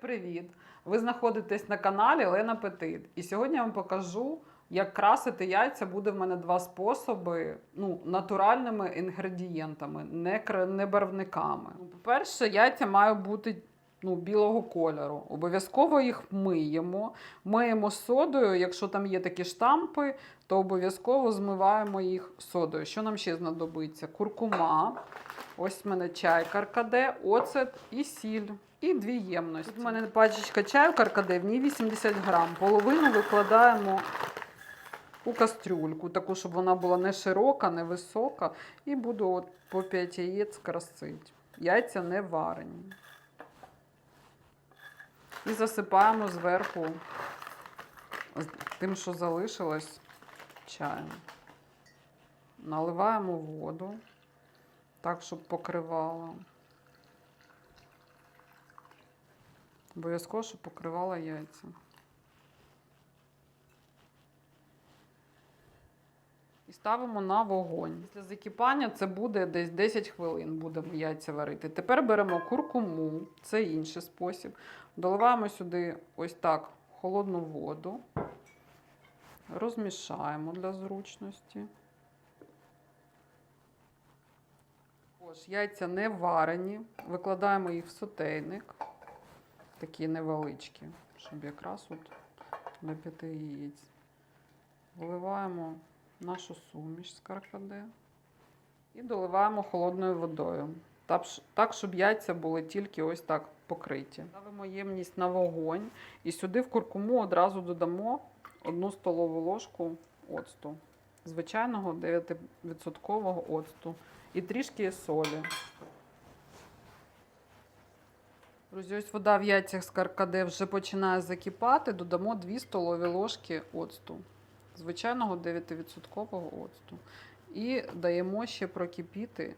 привіт! Ви знаходитесь на каналі Лена Петит. І сьогодні я вам покажу, як красити яйця буде в мене два способи ну, натуральними інгредієнтами, не, не барвниками. Ну, По-перше, яйця мають бути ну, білого кольору. Обов'язково їх миємо. Миємо содою. Якщо там є такі штампи, то обов'язково змиваємо їх содою. Що нам ще знадобиться? Куркума. Ось в мене чай каркаде, оцет і сіль. І дві ємності. Тут в мене пачечка чаю каркаде, в ній 80 грам. Половину викладаємо у кастрюльку, таку, щоб вона була не широка, не висока. І буду от по 5 яєць красити. Яйця не варені. І засипаємо зверху тим, що залишилось чаєм. Наливаємо воду, так, щоб покривало. Обов'язково, щоб покривала яйця. І ставимо на вогонь. Після закипання це буде десь 10 хвилин, будемо яйця варити. Тепер беремо куркуму, це інший спосіб. Доливаємо сюди ось так холодну воду, розмішаємо для зручності. Також яйця не варені, викладаємо їх в сотейник, такі невеличкі, щоб якраз от для п'яти яєць. Вливаємо нашу суміш з каркаде і доливаємо холодною водою. Так, щоб яйця були тільки ось так покриті. Ставимо ємність на вогонь і сюди в куркуму одразу додамо одну столову ложку оцту. Звичайного 9% оцту і трішки солі. Друзі, ось вода в яйцях з каркаде вже починає закипати. Додамо 2 столові ложки оцту. Звичайного 9% оцту. І даємо ще прокипіти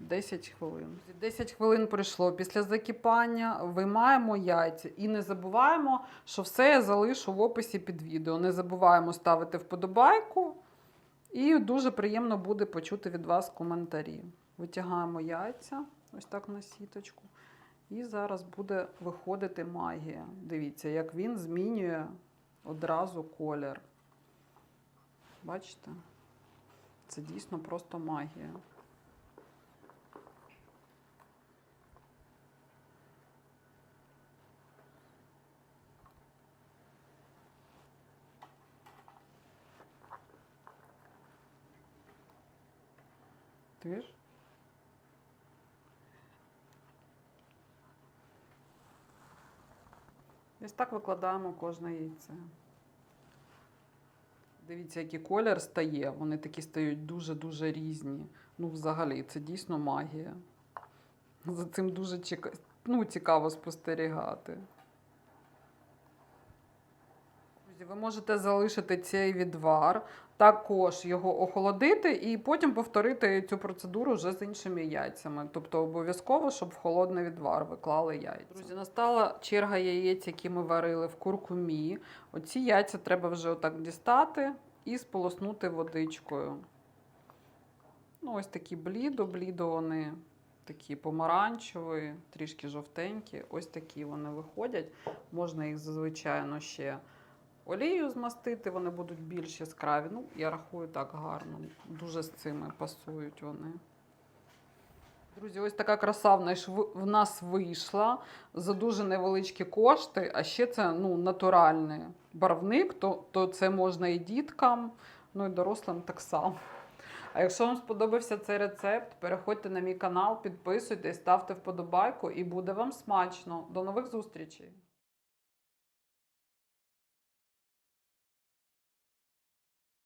10 хвилин. 10 хвилин пройшло. Після закипання виймаємо яйця і не забуваємо, що все я залишу в описі під відео. Не забуваємо ставити вподобайку. І дуже приємно буде почути від вас коментарі. Витягаємо яйця, ось так на сіточку. І зараз буде виходити магія. Дивіться, як він змінює одразу колір. Бачите? Це дійсно просто магія. Ти ж? Ось так викладаємо кожне яйце. Дивіться, який колір стає. Вони такі стають дуже-дуже різні. Ну, взагалі, це дійсно магія. За цим дуже чека... ну, цікаво спостерігати. Друзі, ви можете залишити цей відвар, також його охолодити і потім повторити цю процедуру вже з іншими яйцями. Тобто обов'язково, щоб в холодний відвар ви клали яйця. Друзі, настала черга яєць, які ми варили в куркумі. Оці яйця треба вже отак дістати і сполоснути водичкою. Ну, ось такі блідо-блідо вони. Такі помаранчеві, трішки жовтенькі. Ось такі вони виходять. Можна їх, звичайно, ще олією змастити, вони будуть більш яскраві. Ну, я рахую так гарно. Дуже з цими пасують вони. Друзі, ось така краса в нас, вийшла за дуже невеличкі кошти, а ще це ну, натуральний барвник, то, то це можна і діткам, ну і дорослим так само. А якщо вам сподобався цей рецепт, переходьте на мій канал, підписуйтесь, ставте вподобайку і буде вам смачно. До нових зустрічей!